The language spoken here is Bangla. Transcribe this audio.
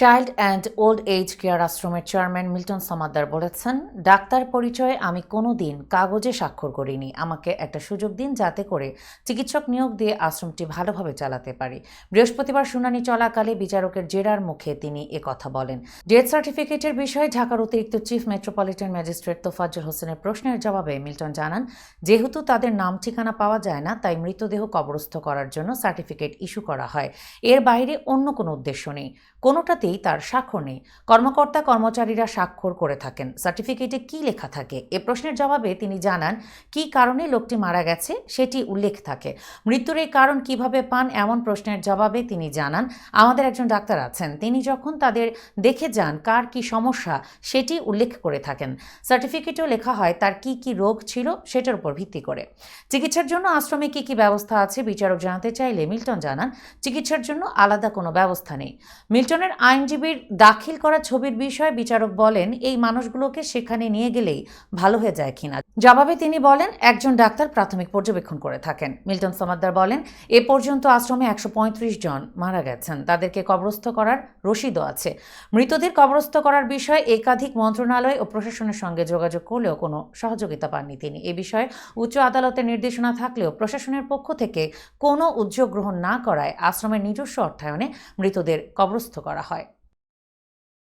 Child and old age care আশ্রমের চেয়ারম্যান মিল্টন সমাদ্দার বলেছেন, ডাক্তার পরিচয়ে আমি কোনো দিন কাগজে স্বাক্ষর করিনি। আমাকে একটা সুযোগ দিন যাতে করে চিকিৎসক নিয়োগ দিয়ে আশ্রমটি ভালোভাবে চালাতে পারি। বৃহস্পতিবার শুনানি চলাকালে বিচারকের জেরার মুখে তিনি কথা বলেন। ডেথ সার্টিফিকেটের বিষয়ে ঢাকার অতিরিক্ত চিফ মেট্রোপলিটন ম্যাজিস্ট্রেট তোফাজ্জল হোসেনের প্রশ্নের জবাবে মিল্টন জানান, যেহেতু তাদের নাম ঠিকানা পাওয়া যায় না, তাই মৃতদেহ কবরস্থ করার জন্য সার্টিফিকেট ইস্যু করা হয়। এর বাইরে অন্য কোনো উদ্দেশ্য নেই। কোনোটাতেই তার স্বাক্ষর নেই। কর্মকর্তা কর্মচারীরা স্বাক্ষর করে থাকেন। সার্টিফিকেটে কি লেখা থাকে? এ প্রশ্নের জবাবে তিনি জানান, কি কারণে লোকটি মারা গেছে সেটি উল্লেখ থাকে। মৃত্যুর এই কারণ কীভাবে পান এমন প্রশ্নের জবাবে তিনি জানান, আমাদের একজন ডাক্তার আছেন। তিনি যখন তাদের দেখে যান কার কি সমস্যা, সেটি উল্লেখ করে থাকেন। সার্টিফিকেটেও লেখা হয় তার কি কি রোগ ছিল সেটার উপর ভিত্তি করে। চিকিৎসার জন্য আশ্রমে কি কি ব্যবস্থা আছে? বিচারক জানাতে চাইলে মিল্টন জানান, চিকিৎসার জন্য আলাদা কোনো ব্যবস্থা নেই। মিল্টনের আইনজীবীর দাখিল করা ছবির বিষয়ে বিচারক বলেন, এই মানুষগুলোকে সেখানে নিয়ে গেলেই ভালো হয়ে যায় কিনা। জবাবে তিনি বলেন, একজন ডাক্তার প্রাথমিক পর্যবেক্ষণ করে থাকেন। মিল্টন সমাদ্দার বলেন, এ পর্যন্ত আশ্রমে একশো পঁয়ত্রিশ জন মারা গেছেন। তাদেরকে কবরস্থ করার রসিদও আছে। মৃতদের কবরস্থ করার বিষয়ে একাধিক মন্ত্রণালয় ও প্রশাসনের সঙ্গে যোগাযোগ করলেও কোনো সহযোগিতা পাননি তিনি। এ বিষয়ে উচ্চ আদালতের নির্দেশনা থাকলেও প্রশাসনের পক্ষ থেকে কোনো উদ্যোগ গ্রহণ না করায় আশ্রমের নিজস্ব অর্থায়নে মৃতদের কবরস্থ করা হয়।